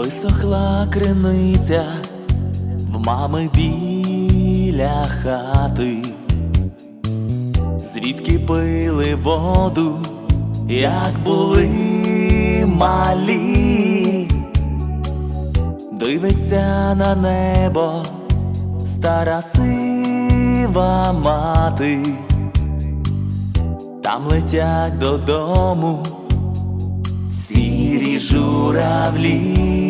Висохла криниця в мами біля хати, звідки пили воду, як були малі, дивиться на небо стара сива мати, там летять додому сірі журавлі,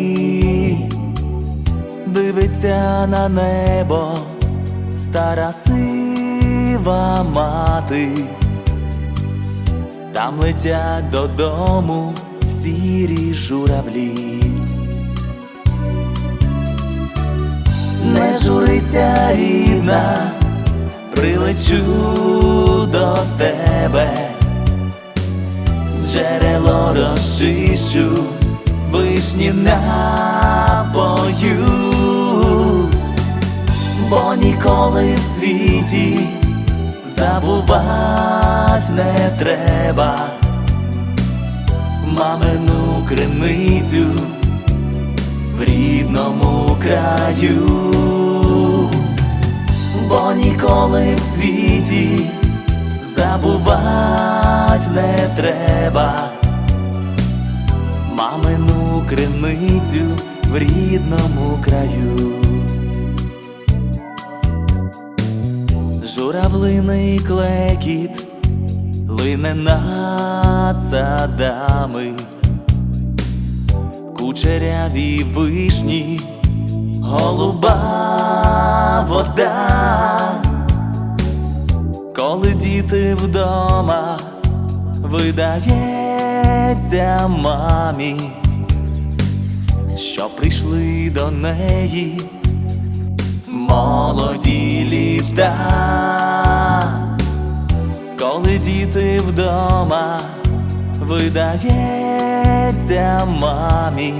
дивиться на небо. Стара сива мати, там летять додому сірі журавлі. Не журися, рідна, прилечу до тебе. Джерело розчищу, вишні напою, ніколи в світі. Забувать не треба. Мамину криницю в рідному краю, бо ніколи в світі забувать не треба. Мамину криницю в рідному краю. Журавлиний клекіт лине над садами, кучеряві вишні, голуба вода. Коли діти вдома видається мамі, що прийшли до неї молоді літа, коли діти вдома. Видається мамі,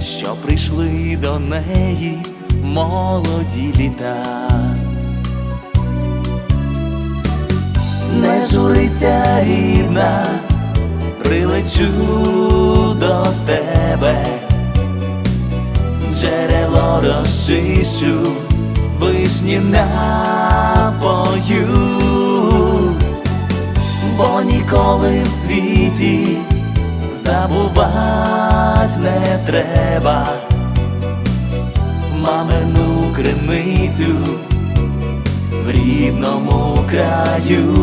що прийшли до неї молоді літа. Не журися, рідна, прилечу до тебе, джерело розчищу, вишні напою, бо ніколи в світі забувать не треба. Мамину криницю в рідному краю,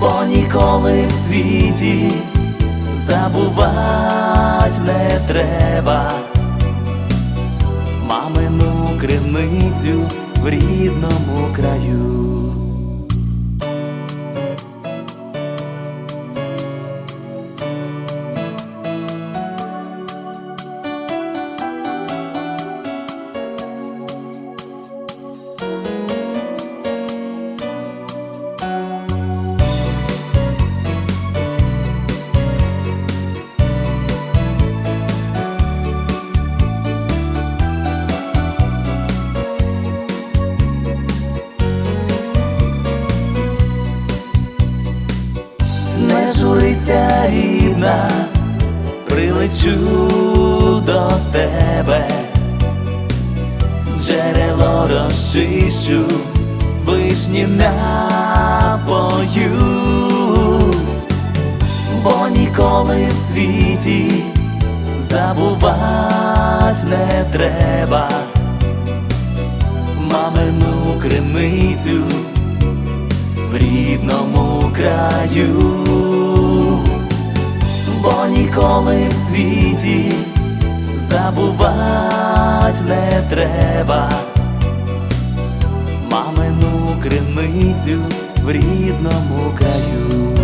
бо ніколи в світі забувать не треба. Мамину криницю в рідному краю. Рідна, прилечу до тебе, джерело розчищу, вишні напою, бо ніколи в світі забувать не треба. Мамину криницю в рідному краю, ніколи в світі забувати не треба мамину криницю в рідному краю.